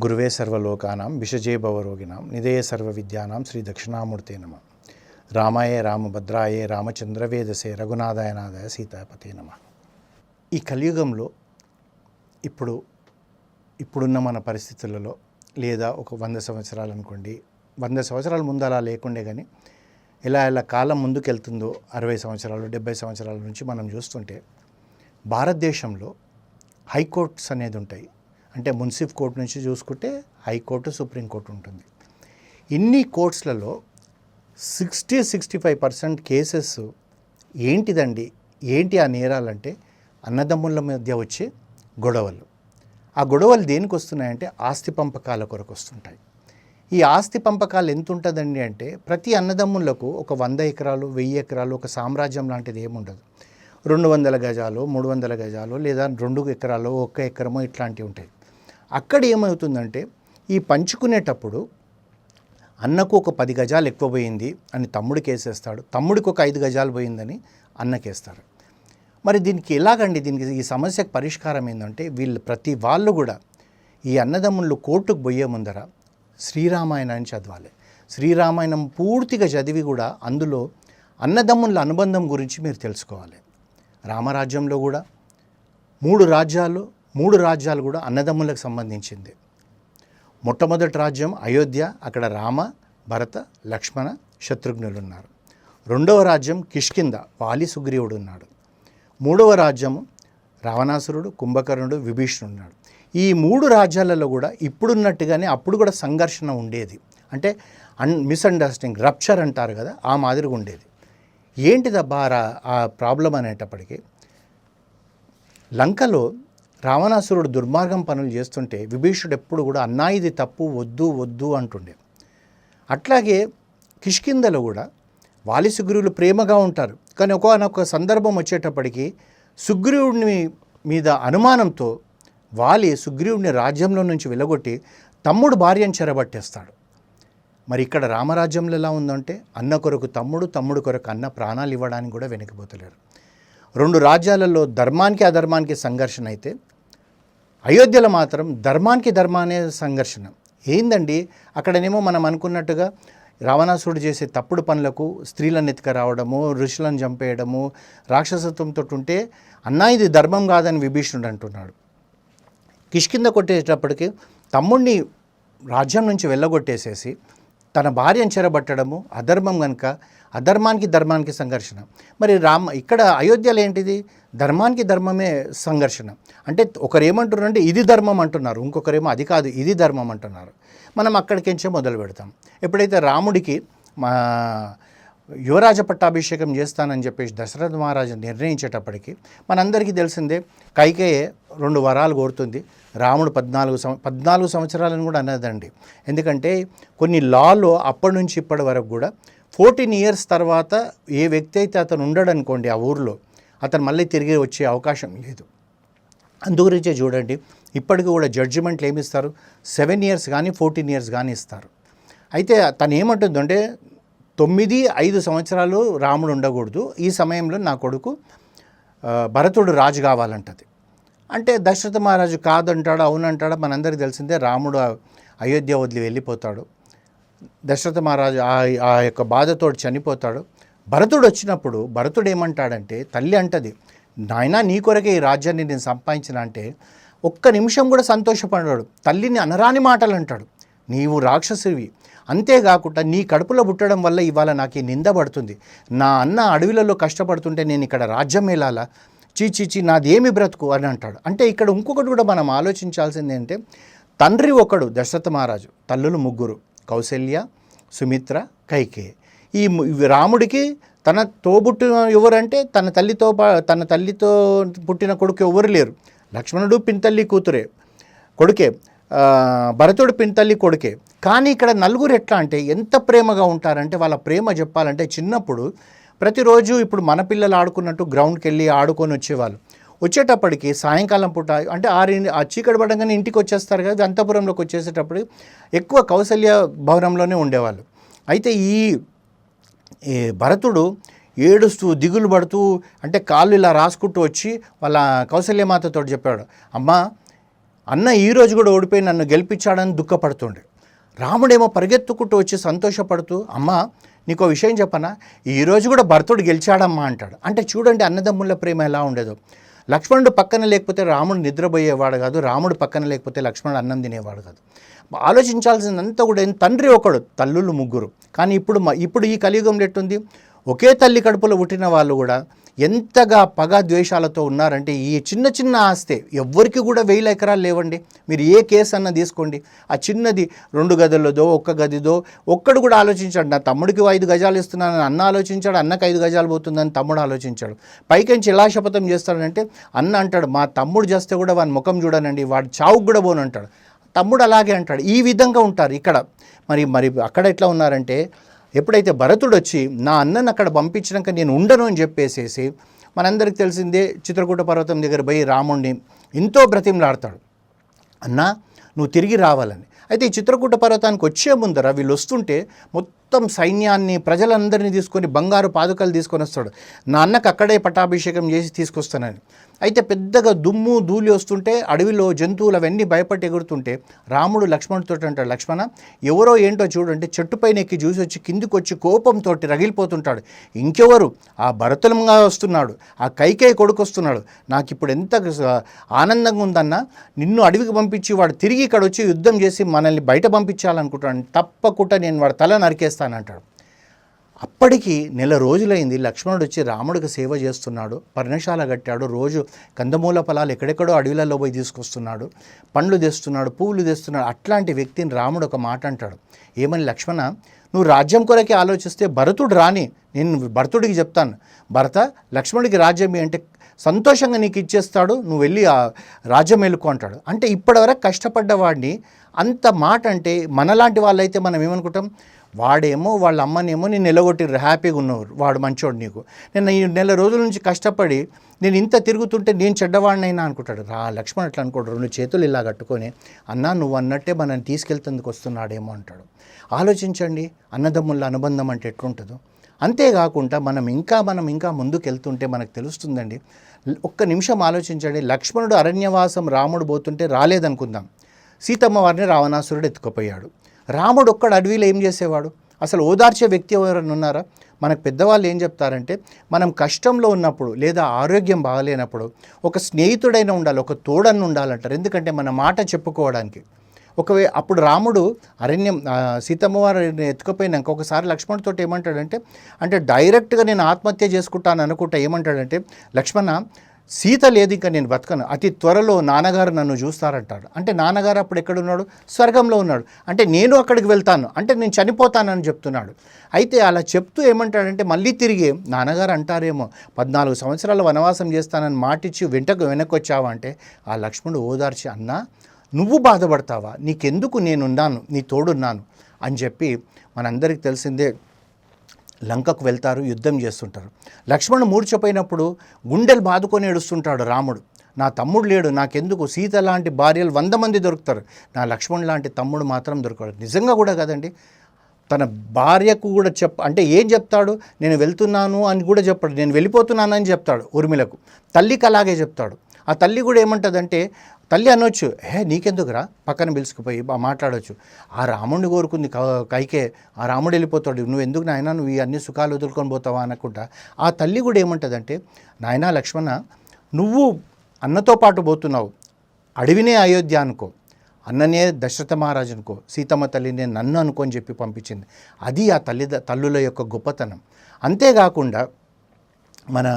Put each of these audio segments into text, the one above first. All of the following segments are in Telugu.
గురువే సర్వలోకానాం విషజే భవరోగిణాం నిధేయ సర్వ విద్యానాం శ్రీ దక్షిణామూర్తే నమ. రామాయే రామభద్రాయే రామచంద్రవేదసే రఘునాథాయ నాథాయ సీతాపతే నమ. ఈ కలియుగంలో ఇప్పుడు ఇప్పుడున్న మన పరిస్థితులలో లేదా ఒక వంద సంవత్సరాలు అనుకోండి వంద సంవత్సరాల ముందు అలా లేకుండే కానీ ఇలా ఎలా కాలం ముందుకెళ్తుందో అరవై సంవత్సరాలు డెబ్బై సంవత్సరాల నుంచి మనం చూస్తుంటే భారతదేశంలో హైకోర్ట్స్ అనేది ఉంటాయి. అంటే మున్సిఫ్ కోర్టు నుంచి చూసుకుంటే హైకోర్టు సుప్రీంకోర్టు ఉంటుంది. ఇన్ని కోర్ట్స్లలో sixty sixty five percent cases ఏంటిదండి? ఏంటి ఆ నేరాలంటే అన్నదమ్ముల మధ్య వచ్చే గొడవలు. ఆ గొడవలు దేనికి వస్తున్నాయంటే ఆస్తి పంపకాల కొరకు వస్తుంటాయి. ఈ ఆస్తి పంపకాలు ఎంత ఉంటుందండి అంటే ప్రతి అన్నదమ్ములకు ఒక వంద ఎకరాలు వెయ్యి ఎకరాలు ఒక సామ్రాజ్యం లాంటిది ఏముండదు. రెండు వందల గజాలు మూడు వందల గజాలు లేదా రెండు ఎకరాలు ఒక్క ఎకరమో ఇట్లాంటివి ఉంటాయి. అక్కడ ఏమవుతుందంటే ఈ పంచుకునేటప్పుడు అన్నకు ఒక పది గజాలు ఎక్కువ పోయింది అని తమ్ముడికి వేసేస్తాడు. తమ్ముడికి ఒక ఐదు గజాలు పోయిందని అన్నకేస్తారు. మరి దీనికి ఎలాగండి దీనికి ఈ సమస్యకు పరిష్కారం ఏంటంటే వీళ్ళు ప్రతి వాళ్ళు కూడా ఈ అన్నదమ్ముళ్ళు కోర్టుకు పోయే ముందర శ్రీరామాయణాన్ని చదవాలి. శ్రీరామాయణం పూర్తిగా చదివి కూడా అందులో అన్నదమ్ముల అనుబంధం గురించి మీరు తెలుసుకోవాలి. రామరాజ్యంలో కూడా మూడు రాజ్యాలు మూడు రాజ్యాలు కూడా అన్నదమ్ములకు సంబంధించింది. మొట్టమొదటి రాజ్యం అయోధ్య అక్కడ రామ భరత లక్ష్మణ శత్రుఘ్నులు ఉన్నారు రెండవ రాజ్యం కిష్కింద వాలి సుగ్రీవుడు ఉన్నాడు. మూడవ రాజ్యము రావణాసురుడు కుంభకర్ణుడు విభీషణుడు ఉన్నాడు. ఈ మూడు రాజ్యాలలో కూడా ఇప్పుడున్నట్టుగానే అప్పుడు కూడా సంఘర్షణ ఉండేది. అంటే అన్ మిస్అండర్స్టాండింగ్ రప్చర్ అంటారు కదా ఆ మాదిరిగా ఉండేది. ఏంటిదబ్బా ఆ ప్రాబ్లం అనేటప్పటికీ లంకలో రావణాసురుడు దుర్మార్గం పనులు చేస్తుంటే విభీషుడు ఎప్పుడు కూడా అన్నా ఇది తప్పు వద్దు వద్దు అంటుండే. అట్లాగే కిష్కిందలో కూడా వాలి సుగ్రీవులు ప్రేమగా ఉంటారు. కానీ ఒకనొక సందర్భం వచ్చేటప్పటికి సుగ్రీవుడిని మీద అనుమానంతో వాలి సుగ్రీవుడిని రాజ్యంలో నుంచి వెలగొట్టి తమ్ముడు భార్యను చెరబట్టేస్తాడు. మరి ఇక్కడ రామరాజ్యంలో ఎలా ఉందంటే అన్న కొరకు తమ్ముడు తమ్ముడు కొరకు అన్న ప్రాణాలు ఇవ్వడానికి కూడా వెనకపోతలేరు రెండు రాజ్యాలలో ధర్మానికి అధర్మానికి సంఘర్షణ అయితే అయోధ్యలో మాత్రం ధర్మానికి ధర్మానే సంఘర్షణ. ఏందండి? అక్కడనేమో మనం అనుకున్నట్టుగా రావణాసురుడు చేసే తప్పుడు పనులకు స్త్రీలను ఎత్తుక రావడము ఋషులను చంపేయడము రాక్షసత్వంతో ఉంటే అన్నా ఇది ధర్మం కాదని విభీషణుడు అంటున్నాడు. కిష్కింద కొట్టేటప్పటికి తమ్ముడిని రాజ్యం నుంచి వెళ్ళగొట్టేసేసి తన భార్యను చెరబట్టడము అధర్మం కనుక అధర్మానికి ధర్మానికి సంఘర్షణ. మరి రామ ఇక్కడ అయోధ్యలో ఏంటిది? ధర్మానికి ధర్మమే సంఘర్షణ. అంటే ఒకరేమంటున్నారు అంటే ఇది ధర్మం అంటున్నారు. ఇంకొకరేమో అది కాదు ఇది ధర్మం అంటున్నారు. మనం అక్కడికించే మొదలు పెడతాం ఎప్పుడైతే రాముడికి మా యువరాజ పట్టాభిషేకం చేస్తానని చెప్పేసి దశరథ మహారాజు నిర్ణయించేటప్పటికి మనందరికీ తెలిసిందే కైకేయే రెండు వరాలు కోరుతుంది. రాముడు పద్నాలుగు సంవ పద్నాలుగు సంవత్సరాలను కూడా అన్నదండి. ఎందుకంటే కొన్ని లాలో అప్పటి నుంచి ఇప్పటి వరకు కూడా ఫోర్టీన్ ఇయర్స్ తర్వాత ఏ వ్యక్తి అయితే అతను ఉండడనుకోండి ఆ ఊర్లో అతను మళ్ళీ తిరిగి వచ్చే అవకాశం లేదు. అందుగురించే చూడండి ఇప్పటికీ కూడా జడ్జిమెంట్లు ఏమి ఇస్తారు? సెవెన్ ఇయర్స్ కానీ ఫోర్టీన్ ఇయర్స్ కానీ ఇస్తారు. అయితే తను ఏమంటుందంటే తొమ్మిది ఐదు సంవత్సరాలు రాముడు ఉండకూడదు. ఈ సమయంలో నా కొడుకు భరతుడు రాజు కావాలంటది. అంటే దశరథ మహారాజు కాదంటాడు అవునంటాడు మనందరికీ తెలిసిందే రాముడు అయోధ్య వదిలి వెళ్ళిపోతాడు. దశరథ మహారాజు ఆ ఆ యొక్క బాధతో చనిపోతాడు. భరతుడు వచ్చినప్పుడు భరతుడు ఏమంటాడంటే తల్లి అంటది నాయనా నీ కొరకే ఈ రాజ్యాన్ని నేను సంపాదించిన అంటే ఒక్క నిమిషం కూడా సంతోషపడ్డాడు తల్లిని అనరాని మాటలు అంటాడు. నీవు రాక్షసువి అంతేకాకుండా నీ కడుపులో పుట్టడం వల్ల ఇవాళ నాకు ఈ నింద పడుతుంది. నా అన్న అడవిలలో కష్టపడుతుంటే నేను ఇక్కడ రాజ్యం వెళ్ళాలా చీచీచి నాదేమి బ్రతుకు? అని అంటాడు. అంటే ఇక్కడ ఇంకొకటి కూడా మనం ఆలోచించాల్సింది ఏంటంటే తండ్రి ఒకడు దశరథ మహారాజు తల్లులు ముగ్గురు కౌశల్య సుమిత్ర కైకే. ఈ రాముడికి తన తోబుట్టిన ఎవరంటే తన తల్లితో పా- తన తల్లితో పుట్టిన కొడుకు ఎవరు లేరు. లక్ష్మణుడు పింతల్లి కూతురే కొడుకే. భరతుడు పింతల్లి కొడుకే. కానీ ఇక్కడ నలుగురు ఎట్లా అంటే ఎంత ప్రేమగా ఉంటారంటే వాళ్ళ ప్రేమ చెప్పాలంటే చిన్నప్పుడు ప్రతిరోజు ఇప్పుడు మన పిల్లలు ఆడుకున్నట్టు గ్రౌండ్కి వెళ్ళి ఆడుకొని వచ్చేవాళ్ళు. వచ్చేటప్పటికి సాయంకాలం పూట అంటే ఆరు ఆ చీకటి పడంగానే ఇంటికి వచ్చేస్తారు కదా అంతపురంలోకి వచ్చేసేటప్పుడు ఎక్కువ కౌశల్య భవనంలోనే ఉండేవాళ్ళు. అయితే ఈ ఈ భరతుడు ఏడుస్తూ దిగులు పడుతూ అంటే కాళ్ళు ఇలా రాసుకుంటూ వచ్చి వాళ్ళ కౌశల్యమాతతో చెప్పాడు. అమ్మా అన్న ఈ రోజు కూడా ఓడిపోయి నన్ను గెలిపించాడని దుఃఖపడుతుండే. రాముడేమో పరిగెత్తుకుంటూ వచ్చి సంతోషపడుతూ అమ్మా నీకు విషయం చెప్పనా? ఈరోజు కూడా భర్తుడు గెలిచాడమ్మా అంటాడు. అంటే చూడండి అన్నదమ్ముల ప్రేమ ఎలా ఉండేదో. లక్ష్మణుడు పక్కన లేకపోతే రాముడు నిద్రపోయేవాడు కాదు రాముడు పక్కన లేకపోతే లక్ష్మణుడు అన్నం తినేవాడు కాదు. ఆలోచించాల్సిందంతా కూడా తండ్రి ఒకడు తల్లులు ముగ్గురు. కానీ ఇప్పుడు మ- ఇప్పుడు ఈ కలియుగంలో ఎట్టుంది? ఒకే తల్లి కడుపులో పుట్టిన వాళ్ళు కూడా ఎంతగా పగ ద్వేషాలతో ఉన్నారంటే ఈ చిన్న చిన్న ఆస్తే ఎవ్వరికి కూడా వేల ఎకరాలు లేవండి. మీరు ఏ కేసు అన్న తీసుకోండి. ఆ చిన్నది రెండు గదులదో ఒక్క గదిదో ఒక్కడు కూడా ఆలోచించాడు. నా తమ్ముడికి ఐదు గజాలు ఇస్తున్నానని అన్న ఆలోచించాడు అన్నకు ఐదు గజాలు పోతుందని తమ్ముడు ఆలోచించాడు. పైకించి ఎలా శపథం చేస్తాడంటే అన్న అంటాడు మా తమ్ముడు చేస్తే కూడా వాని ముఖం చూడనండి వాడు చావుకు కూడా పోను అంటాడు. తమ్ముడు అలాగే అంటాడు. ఈ విధంగా ఉంటారు ఇక్కడ. మరి మరి అక్కడ ఎట్లా ఉన్నారంటే ఎప్పుడైతే భరతుడు వచ్చి నా అన్నను అక్కడ పంపించినాక నేను ఉండను అని చెప్పేసేసి మనందరికి తెలిసిందే చిత్రకూట పర్వతం దగ్గర పోయి రాముణ్ణి ఎంతో బ్రతిమలాడతాడు. అన్నా నువ్వు తిరిగి రావాలని. అయితే ఈ చిత్రకూట పర్వతానికి వచ్చే ముందర వీళ్ళు వస్తుంటే మొత్తం మొత్తం సైన్యాన్ని ప్రజలందరినీ తీసుకొని బంగారు పాదుకలు తీసుకొని వస్తాడు. నా అన్నకు అక్కడే పట్టాభిషేకం చేసి తీసుకొస్తానని. అయితే పెద్దగా దుమ్ము ధూళి వస్తుంటే అడవిలో జంతువులు అవన్నీ భయపడి ఎగురుతుంటే రాముడు లక్ష్మణుడితో అంటాడు లక్ష్మణ ఎవరో ఏంటో చూడంటే చెట్టుపైన ఎక్కి చూసి వచ్చి కిందికి వచ్చి కోపంతో రగిలిపోతుంటాడు. ఇంకెవరు? ఆ భరతులంగా వస్తున్నాడు. ఆ కైకేయి కొడుకు వస్తున్నాడు. నాకు ఇప్పుడు ఎంత ఆనందంగా ఉందన్నా నిన్ను అడవికి పంపించి వాడు తిరిగి ఇక్కడ వచ్చి యుద్ధం చేసి మనల్ని బయట పంపించాలనుకుంటాను తప్పకుండా నేను వాడి తల చేస్తానంటాడు. అప్పటికి నెల రోజులైంది లక్ష్మణుడు వచ్చి రాముడికి సేవ చేస్తున్నాడు. పర్ణశాల కట్టాడు. రోజు కందమూల ఫలాలు ఎక్కడెక్కడో అడవిలలో పోయి తీసుకొస్తున్నాడు. పండ్లు తెస్తున్నాడు పువ్వులు తెస్తున్నాడు. అట్లాంటి వ్యక్తిని రాముడు ఒక మాట అంటాడు. ఏమని లక్ష్మణ నువ్వు రాజ్యం కొరకే ఆలోచిస్తే భరతుడు రాని నేను భరతుడికి చెప్తాను. భరత లక్ష్మణుడికి రాజ్యం అంటే సంతోషంగా నీకు ఇచ్చేస్తాడు నువ్వు వెళ్ళి ఆ రాజ్యం వెళ్ళుకో అంటాడు. అంటే ఇప్పటివరకు కష్టపడ్డవాడిని అంత మాట అంటే మనలాంటి వాళ్ళైతే మనం ఏమనుకుంటాం? వాడేమో వాళ్ళ అమ్మనేమో నేను నిలగొట్టిర్రు హ్యాపీగా ఉన్నవారు వాడు మంచోడు నీకు. నేను ఈ నెల రోజుల నుంచి కష్టపడి నేను ఇంత తిరుగుతుంటే నేను చెడ్డవాడినైనా అనుకుంటాడు. రా లక్ష్మణ్ అట్లా అనుకోడు రెండు చేతులు ఇలా కట్టుకొని అన్నా నువ్వు అన్నట్టే మనల్ని తీసుకెళ్తేందుకు వస్తున్నాడేమో అంటాడు. ఆలోచించండి అన్నదమ్ముల అనుబంధం అంటే ఎట్లుంటుందో. అంతేకాకుండా మనం ఇంకా మనం ఇంకా ముందుకెళ్తుంటే మనకు తెలుస్తుందండి ఒక్క నిమిషం ఆలోచించండి లక్ష్మణుడు అరణ్యవాసం రాముడు పోతుంటే రాలేదనుకుందాం. సీతమ్మ వారిని రావణాసురుడు ఎత్తుకుపోయాడు. రాముడు ఒక్కడ అడవిలో ఏం చేసేవాడు? అసలు ఓదార్చే వ్యక్తి ఎవరైనా ఉన్నారా? మనకు పెద్దవాళ్ళు ఏం చెప్తారంటే మనం కష్టంలో ఉన్నప్పుడు లేదా ఆరోగ్యం బాగలేనప్పుడు ఒక స్నేహితుడైనా ఉండాలి ఒక తోడన్న ఉండాలంటారు. ఎందుకంటే మన మాట చెప్పుకోవడానికి. ఒకవే అప్పుడు రాముడు అరణ్యం సీతమ్మ వారిని ఎత్తుకుపోయినాక ఒకసారి లక్ష్మణ్తో ఏమంటాడంటే అంటే డైరెక్ట్గా నేను ఆత్మహత్య చేసుకుంటాను అనుకుంటా ఏమంటాడంటే లక్ష్మణ సీత లేదు ఇంకా నేను బతకను. అతి త్వరలో నాన్నగారు నన్ను చూస్తారంటాడు. అంటే నాన్నగారు అప్పుడు ఎక్కడున్నాడు? స్వర్గంలో ఉన్నాడు. అంటే నేను అక్కడికి వెళ్తాను. అంటే నేను చనిపోతానని చెప్తున్నాడు. అయితే అలా చెప్తూ ఏమంటాడంటే మళ్ళీ తిరిగి నాన్నగారు అంటారేమో పద్నాలుగు సంవత్సరాలు వనవాసం చేస్తానని మాటిచ్చి వెంటకు వెనక్కి వచ్చావా అంటే ఆ లక్ష్మణుడు ఓదార్చి అన్నా నువ్వు బాధపడతావా? నీకెందుకు నేనున్నాను? నీ తోడున్నాను? అని చెప్పి మనందరికీ తెలిసిందే లంకకు వెళ్తారు యుద్ధం చేస్తుంటారు. లక్ష్మణ్ మూర్చపోయినప్పుడు గుండెలు బాదుకొని ఏడుస్తుంటాడు రాముడు. నా తమ్ముడు లేడు నాకెందుకు? సీత లాంటి భార్యలు వంద మంది దొరుకుతారు. నా లక్ష్మణ్ లాంటి తమ్ముడు మాత్రం దొరకడు. నిజంగా కూడా కదండి? తన భార్యకు కూడా చెప్ అంటే ఏం చెప్తాడు? నేను వెళ్తున్నాను అని కూడా చెప్పాడు. నేను వెళ్ళిపోతున్నానని చెప్తాడు ఉర్మిలకు తల్లికి అలాగే చెప్తాడు. ఆ తల్లి కూడా ఏమంటుందంటే తల్లి అనొచ్చు హే నీకెందుకురా? పక్కన పిలుచుకుపోయి బా మాట్లాడొచ్చు. ఆ రాముడిని కోరుకుంది కైకే ఆ రాముడు వెళ్ళిపోతాడు. నువ్వు ఎందుకు నాయనా నువ్వు ఈ అన్ని సుఖాలు వదులుకొని పోతావా? అనుకుంటా ఆ తల్లి కూడా ఏమంటుందంటే నాయనా లక్ష్మణ నువ్వు అన్నతో పాటు పోతున్నావు. అడవినే అయోధ్య అనుకో. అన్ననే దశరథ మహారాజు అనుకో. సీతమ్మ తల్లినే నన్ను అనుకో అని చెప్పి పంపించింది. అది ఆ తల్లి తల్లుల యొక్క గొప్పతనం. అంతేకాకుండా మన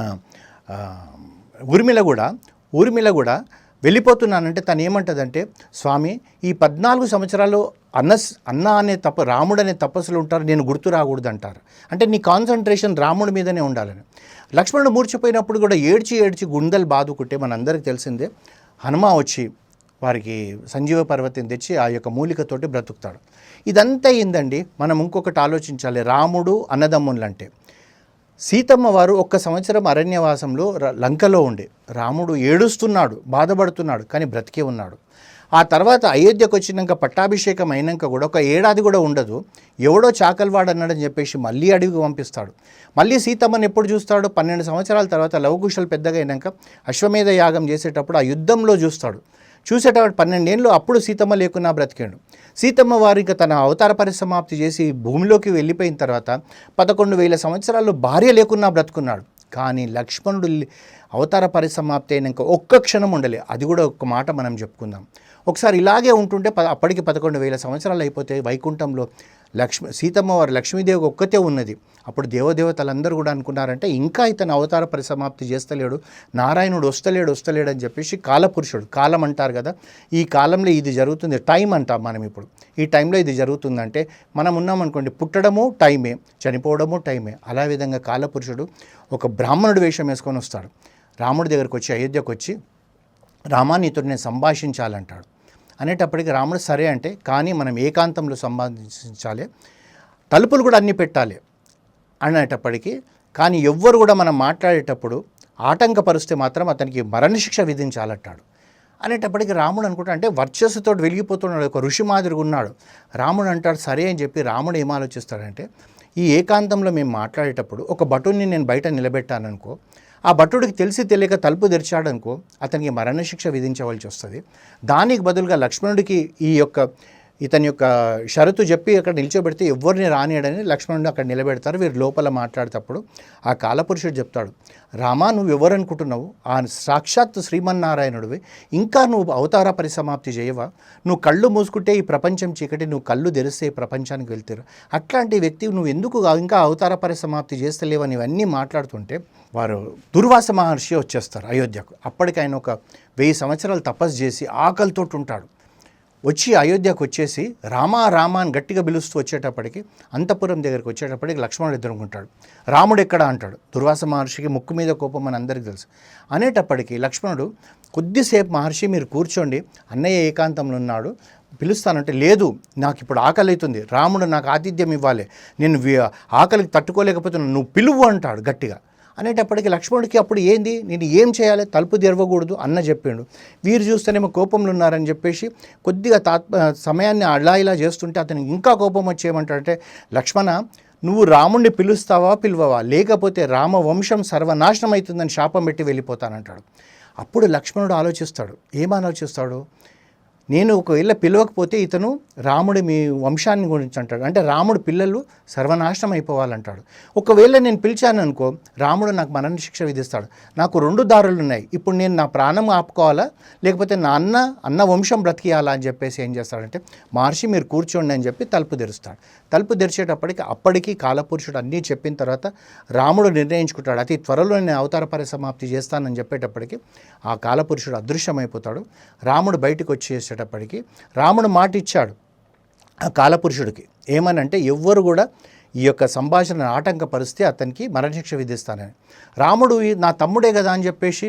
ఊర్మిళ కూడా ఊర్మిళ కూడా వెళ్ళిపోతున్నానంటే తను ఏమంటుందంటే స్వామి ఈ పద్నాలుగు సంవత్సరాలు అన్న అన్న అనే తప రాముడు అనే తపస్సులు ఉంటారు నేను గుర్తు రాకూడదు అంటారు అంటే నీ కాన్సన్ట్రేషన్ రాముడి మీదనే ఉండాలని. లక్ష్మణుడు మూర్చిపోయినప్పుడు కూడా ఏడ్చి ఏడ్చి గుండెలు బాదుకుంటే మనందరికీ తెలిసిందే హనుమ వచ్చి వారికి సంజీవ పర్వతం తెచ్చి ఆ యొక్క మూలికతోటి బ్రతుకుతాడు. ఇదంతా ఏందండి? మనం ఇంకొకటి ఆలోచించాలి రాముడు అన్నదమ్ములంటే. సీతమ్మ వారు ఒక్క సంవత్సరం అరణ్యవాసంలో లంకలో ఉండే. రాముడు ఏడుస్తున్నాడు బాధపడుతున్నాడు కానీ బ్రతికే ఉన్నాడు. ఆ తర్వాత అయోధ్యకు వచ్చినాక పట్టాభిషేకం అయినాక కూడా ఒక ఏడాది కూడా ఉండదు. ఎవడో చాకల్వాడు అన్నాడని చెప్పేసి మళ్ళీ అడవికి పంపిస్తాడు. మళ్ళీ సీతమ్మని ఎప్పుడు చూస్తాడు? పన్నెండు సంవత్సరాల తర్వాత లవకుశలు పెద్దగా అయినాక అశ్వమేధ యాగం చేసేటప్పుడు ఆ యుద్ధంలో చూస్తాడు. చూసేటప్పుడు పన్నెండేళ్ళు అప్పుడు సీతమ్మ లేకున్నా బ్రతికాడు. సీతమ్మ వారు ఇంకా తన అవతార పరిసమాప్తి చేసి భూమిలోకి వెళ్ళిపోయిన తర్వాత పదకొండు వేల సంవత్సరాలు భార్య లేకున్నా బ్రతుకున్నాడు. కానీ లక్ష్మణుడు అవతార పరిసమాప్తి అయినాక ఒక్క క్షణం ఉండలే. అది కూడా ఒక్క మాట మనం చెప్పుకుందాం. ఒకసారి ఇలాగే ఉంటుంటే ప అప్పటికి పదకొండు వేల సంవత్సరాలు అయిపోతే వైకుంఠంలో లక్ష్మి సీతమ్మ వారు లక్ష్మీదేవి ఒక్కతే ఉన్నది. అప్పుడు దేవదేవతలందరూ కూడా అనుకున్నారంటే ఇంకా ఇతను అవతార పరిసమాప్తి చేస్తలేడు నారాయణుడు వస్తలేడు వస్తలేడు అని చెప్పేసి కాలపురుషుడు కాలం అంటారు కదా ఈ కాలంలో ఇది జరుగుతుంది టైం అంటాం మనం ఇప్పుడు. ఈ టైంలో ఇది జరుగుతుందంటే మనం ఉన్నామనుకోండి పుట్టడము టైమే చనిపోవడము టైమే. అలా విధంగా కాలపురుషుడు ఒక బ్రాహ్మణుడు వేషం వేసుకొని వస్తాడు. రాముడి దగ్గరకు వచ్చి అయోధ్యకు వచ్చి రామాన్ని నేను సంభాషించాలంటాడు. అనేటప్పటికి రాముడు సరే అంటే కానీ మనం ఏకాంతంలో సంభాషించాలి. తలుపులు కూడా అన్ని పెట్టాలి అనేటప్పటికీ కానీ ఎవ్వరు కూడా మనం మాట్లాడేటప్పుడు ఆటంకపరిస్తే మాత్రం అతనికి మరణశిక్ష విధించాలంటాడు. అనేటప్పటికి రాముడు అనుకుంటా అంటే వర్చస్సుతో వెలిగిపోతున్నాడు ఒక ఋషి మాదిరిగా ఉన్నాడు. రాముడు అంటాడు సరే అని చెప్పి రాముడు ఏం ఆలోచిస్తాడంటే ఈ ఏకాంతంలో మేము మాట్లాడేటప్పుడు ఒక భటుని నేను బయట నిలబెట్టాననుకో ఆ భటుడికి తెలిసి తెలియక తలుపు తెరిచాడనుకో అతనికి మరణశిక్ష విధించవలసి వస్తుంది. దానికి బదులుగా లక్ష్మణుడికి ఈ యొక్క ఇతని యొక్క షరతు చెప్పి అక్కడ నిల్చోబెడితే ఎవరిని రానియడని లక్ష్మణుడు అక్కడ నిలబెడతారు. వీరు లోపల మాట్లాడేటప్పుడు ఆ కాలపురుషుడు చెప్తాడు రామా నువ్వు ఎవరు అనుకుంటున్నావు ఆ సాక్షాత్ శ్రీమన్నారాయణుడివి. ఇంకా నువ్వు అవతార పరిసమాప్తి చేయవా? నువ్వు కళ్ళు మూసుకుంటే ఈ ప్రపంచం చీకటి నువ్వు కళ్ళు తెరిస్తే ఈ ప్రపంచానికి వెళ్తారు. అట్లాంటి వ్యక్తి నువ్వు ఎందుకు ఇంకా అవతార పరిసమాప్తి చేస్తలేవని ఇవన్నీ మాట్లాడుతుంటే వారు దుర్వాస మహర్షి వచ్చేస్తారు అయోధ్యకు. అప్పటికి ఆయన ఒక వెయ్యి సంవత్సరాలు తపస్సు చేసి ఆకలితోటి ఉంటాడు. వచ్చి అయోధ్యకు వచ్చేసి రామా రామా అని గట్టిగా పిలుస్తూ వచ్చేటప్పటికి అంతపురం దగ్గరికి వచ్చేటప్పటికి లక్ష్మణుడు ఎదుర్కొంటాడు రాముడు ఎక్కడ అంటాడు? దుర్వాస మహర్షికి ముక్కు మీద కోపం అని అందరికీ తెలుసు. అనేటప్పటికీ లక్ష్మణుడు కొద్దిసేపు మహర్షి మీరు కూర్చోండి అన్నయ్య ఏకాంతంలో ఉన్నాడు పిలుస్తానంటే లేదు నాకు ఇప్పుడు ఆకలి అవుతుంది రాముడు నాకు ఆతిథ్యం ఇవ్వాలి నేను ఆకలికి తట్టుకోలేకపోతున్నాను నువ్వు పిలువు అంటాడు గట్టిగా. అనేటప్పటికి లక్ష్మణుడికి అప్పుడు ఏంది? నేను ఏం చేయాలి? తలుపు తెరవకూడదు అన్న చెప్పిండు. వీరు చూస్తేనేమో కోపంలో ఉన్నారని చెప్పేసి కొద్దిగా తా సమయాన్ని అలా ఇలా చేస్తుంటే అతనికి ఇంకా కోపం వచ్చేయమంటాడంటే లక్ష్మణ నువ్వు రాముణ్ణి పిలుస్తావా పిలువవా? లేకపోతే రామ వంశం సర్వనాశనం అవుతుందని శాపం పెట్టి వెళ్ళిపోతానంటాడు. అప్పుడు లక్ష్మణుడు ఆలోచిస్తాడు. ఏం ఆలోచిస్తాడు? నేను ఒకవేళ పిలవకపోతే ఇతను రాముడి మీ వంశాన్ని గురించి అంటాడు. అంటే రాముడు పిల్లలు సర్వనాశనం అయిపోవాలంటాడు. ఒకవేళ నేను పిలిచాను అనుకో రాముడు నాకు మరణ శిక్ష విధిస్తాడు. నాకు రెండు దారులు ఉన్నాయి. ఇప్పుడు నేను నా ప్రాణం ఆపుకోవాలా? లేకపోతే నా అన్న అన్న వంశం బ్రతికియాలా అని చెప్పేసి ఏం చేస్తాడంటే మహర్షి మీరు కూర్చోండి అని చెప్పి తలుపు తెరుస్తాడు. తలుపు తెరిచేటప్పటికి అప్పటికి కాలపురుషుడు అన్నీ చెప్పిన తర్వాత రాముడు నిర్ణయించుకుంటాడు. అతి త్వరలో నేను అవతార పరిసమాప్తి చేస్తానని చెప్పేటప్పటికి ఆ కాలపురుషుడు అదృశ్యమైపోతాడు. రాముడు బయటకు వచ్చేసాడు. వచ్చేసేటప్పటికి రాముడు మాట ఇచ్చాడు ఆ కాలపురుషుడికి. ఏమనంటే ఎవ్వరు కూడా ఈ యొక్క సంభాషణ ఆటంకపరిస్తే అతనికి మరణశిక్ష విధిస్తానని. రాముడు నా తమ్ముడే కదా అని చెప్పేసి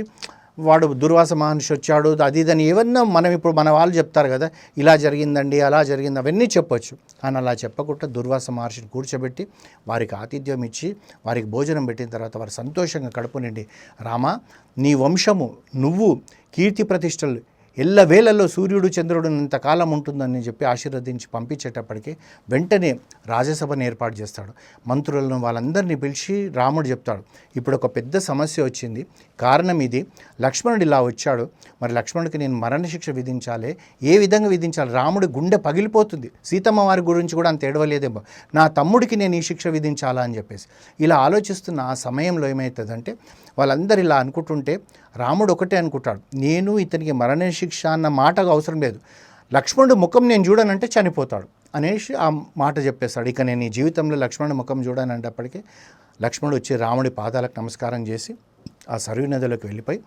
వాడు దుర్వాస మహర్షి వచ్చాడు అది ఇదని ఏమన్నా మనం ఇప్పుడు మన వాళ్ళు చెప్తారు కదా ఇలా జరిగిందండి అలా జరిగింది అవన్నీ చెప్పొచ్చు. కానీ అలా చెప్పకుండా దుర్వాస మహర్షిని కూర్చోబెట్టి వారికి ఆతిథ్యం ఇచ్చి వారికి భోజనం పెట్టిన తర్వాత వారు సంతోషంగా కడుపు నిండి రామా నీ వంశము నువ్వు కీర్తి ప్రతిష్టలు ఎల్ల వేళల్లో సూర్యుడు చంద్రుడు ఇంతకాలం ఉంటుందని చెప్పి ఆశీర్వదించి పంపించేటప్పటికి వెంటనే రాజ్యసభను ఏర్పాటు చేస్తాడు. మంత్రులను వాళ్ళందరినీ పిలిచి రాముడు చెప్తాడు. ఇప్పుడు ఒక పెద్ద సమస్య వచ్చింది. కారణం ఇది. లక్ష్మణుడు ఇలా వచ్చాడు. మరి లక్ష్మణుడికి నేను మరణశిక్ష విధించాలి. ఏ విధంగా విధించాలి? రాముడి గుండె పగిలిపోతుంది. సీతమ్మ వారి గురించి కూడా అంత ఏడవలేదేమో. నా తమ్ముడికి నేను ఈ శిక్ష విధించాలా అని చెప్పేసి. ఇలా ఆలోచిస్తున్న ఆ సమయంలో ఏమవుతుందంటే వాళ్ళందరూ ఇలా అనుకుంటుంటే రాముడు ఒకటే అనుకుంటాడు. నేను ఇతనికి మరణ శిక్ష అన్న మాట అవసరం లేదు. లక్ష్మణుడు ముఖం నేను చూడనంటే చనిపోతాడు అనేసి ఆ మాట చెప్పేస్తాడు. ఇక నేను ఈ జీవితంలో లక్ష్మణుడు ముఖం చూడనంటప్పటికీ లక్ష్మణుడు వచ్చి రాముడి పాదాలకు నమస్కారం చేసి ఆ సరయు నదిలోకి వెళ్ళిపోయి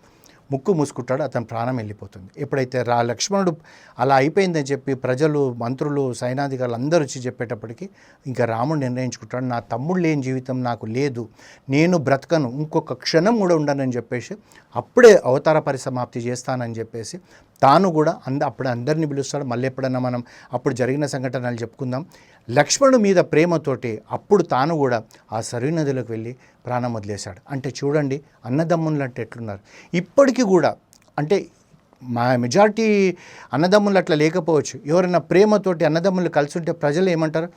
ముక్కు మూసుకుంటాడు అతని ప్రాణం వెళ్ళిపోతుంది. ఎప్పుడైతే రా లక్ష్మణుడు అలా అయిపోయిందని చెప్పి ప్రజలు మంత్రులు సైనాధికారులు అందరూ వచ్చి చెప్పేటప్పటికి ఇంకా రాముడు నిర్ణయించుకుంటాడు నా తమ్ముడు లేని జీవితం నాకు లేదు నేను బ్రతకను ఇంకొక క్షణం కూడా ఉండనని చెప్పేసి అప్పుడే అవతార పరిసమాప్తి చేస్తానని చెప్పేసి తాను కూడా అంద అప్పుడు అందరినీ పిలుస్తాడు. మళ్ళీ ఎప్పుడన్నా మనం అప్పుడు జరిగిన సంఘటనలు చెప్పుకుందాం. లక్ష్మణుడు మీద ప్రేమతోటి అప్పుడు తాను కూడా ఆ సరయు నదిలోకి వెళ్ళి ప్రాణం వదిలేశాడు. అంటే చూడండి అన్నదమ్ములు అంటే ఎట్లున్నారు? ఇప్పటికీ కూడా అంటే మా మెజారిటీ అన్నదమ్ములు అట్లా లేకపోవచ్చు. ఎవరైనా ప్రేమతోటి అన్నదమ్ములు కలిసి ఉంటే ప్రజలు ఏమంటారు?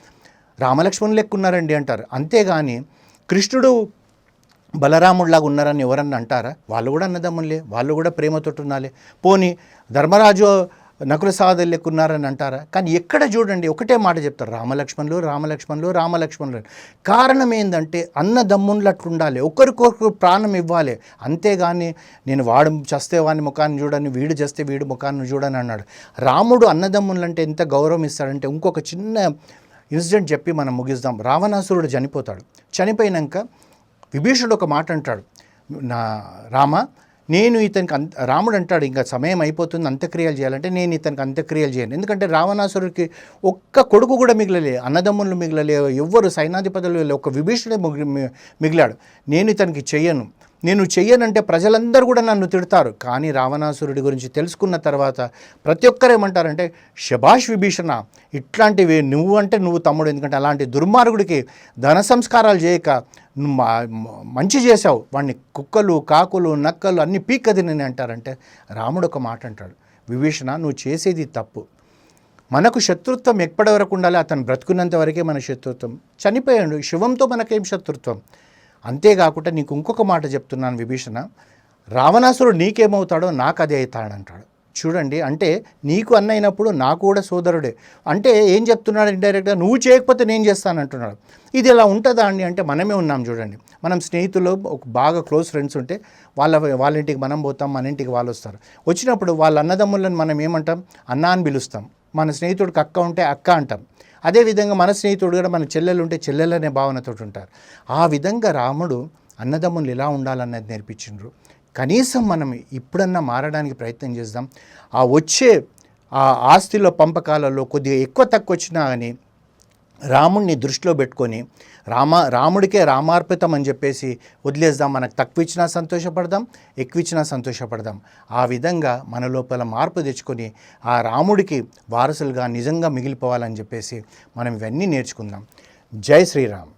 రామలక్ష్మణులు ఎక్కున్నారండి అంటారు. అంతేగాని కృష్ణుడు బలరాముడిలాగా ఉన్నారని ఎవరన్నా అంటారా? వాళ్ళు కూడా అన్నదమ్ములే వాళ్ళు కూడా ప్రేమతోటి ఉన్నాలే పోని ధర్మరాజు నకుల సహోదరులు ఉన్నారని అంటారా? కానీ ఎక్కడ చూడండి ఒకటే మాట చెప్తారు రామలక్ష్మణులు రామలక్ష్మణులు రామలక్ష్మణులు. కారణం ఏంటంటే అన్నదమ్ముళ్ళు అట్లా ఉండాలి ఒకరికొకరు ప్రాణం ఇవ్వాలి. అంతేగాని నేను వాడు చస్తే వాని ముఖాన్ని చూడని వీడు చేస్తే వీడు ముఖాన్ని చూడని అన్నాడు. రాముడు అన్నదమ్ములంటే ఎంత గౌరవం ఇస్తాడంటే ఇంకొక చిన్న ఇన్సిడెంట్ చెప్పి మనం ముగిస్తాం రావణాసురుడు చనిపోతాడు. చనిపోయినాక విభీషణుడు ఒక మాట అంటాడు. నా రామ నేను ఇతనికి అంత రాముడు అంటాడు ఇంకా సమయం అయిపోతుంది అంత్యక్రియలు చేయాలంటే నేను ఇతనికి అంత్యక్రియలు చేయను. ఎందుకంటే రావణాసురుడికి ఒక్క కొడుకు కూడా మిగిలలే అన్నదమ్ములు మిగిలలే ఎవ్వరు సైనాధిపతులు ఒక ఒక్క విభీషణుడే మిగిలాడు. నేను ఇతనికి చెయ్యను. నేను చెయ్యనంటే ప్రజలందరూ కూడా నన్ను తిడతారు. కానీ రావణాసురుడి గురించి తెలుసుకున్న తర్వాత ప్రతి ఒక్కరు ఏమంటారంటే శభాష్ విభీషణ ఇట్లాంటివి నువ్వు అంటే నువ్వు తమ్ముడు. ఎందుకంటే అలాంటి దుర్మార్గుడికి ధన సంస్కారాలు చేయక నువ్వు మా- మంచి చేశావు. వాడిని కుక్కలు కాకులు నక్కలు అన్ని పీక్కదినని అంటారంటే రాముడు ఒక మాట అంటాడు. విభీషణ నువ్వు చేసేది తప్పు. మనకు శత్రుత్వం ఎప్పటి వరకు ఉండాలి? అతను బ్రతుకున్నంత వరకే మన శత్రుత్వం. చనిపోయాడు. శివంతో మనకేం శత్రుత్వం? అంతేకాకుండా నీకు ఇంకొక మాట చెప్తున్నాను విభీషణ. రావణాసురుడు నీకేమవుతాడో నాకు అదే అవుతాడంటాడు. చూడండి అంటే నీకు అన్న అయినప్పుడు నాకు కూడా సోదరుడే. అంటే ఏం చెప్తున్నాడు ఇండైరెక్ట్గా? నువ్వు చేయకపోతే నేను చేస్తానంటున్నాడు. ఇది ఇలా ఉంటుందా అండి? అంటే మనమే ఉన్నాం చూడండి. మనం స్నేహితులు ఒక బాగా క్లోజ్ ఫ్రెండ్స్ ఉంటే వాళ్ళ వాళ్ళ ఇంటికి మనం పోతాం మన ఇంటికి వాళ్ళు వస్తారు. వచ్చినప్పుడు వాళ్ళ అన్నదమ్ములను మనం ఏమంటాం? అన్న అని పిలుస్తాం. మన స్నేహితుడికి అక్క ఉంటే అక్క అంటాం. అదేవిధంగా మన స్నేహితుడు కూడా మన చెల్లెలు ఉంటే చెల్లెలనే భావనతో ఉంటారు. ఆ విధంగా రాముడు అన్నదమ్ములు ఎలా ఉండాలన్నది నేర్పించిండ్రు. కనీసం మనం ఇప్పుడన్నా మారడానికి ప్రయత్నం చేద్దాం. ఆ వచ్చే ఆ ఆస్తిలో పంపకాలలో కొద్దిగా ఎక్కువ తక్కువ వచ్చినా కానీ రాముడిని దృష్టిలో పెట్టుకొని రామ రాముడికే రామార్పితం అని చెప్పేసి వదిలేద్దాం. మనకు తక్కువ ఇచ్చినా సంతోషపడదాం ఎక్కువ ఇచ్చినా సంతోషపడదాం. ఆ విధంగా మన లోపల మార్పు తెచ్చుకొని ఆ రాముడికి వారసులుగా నిజంగా మిగిలిపోవాలని చెప్పేసి మనం ఇవన్నీ నేర్చుకుందాం. జై శ్రీరామ్.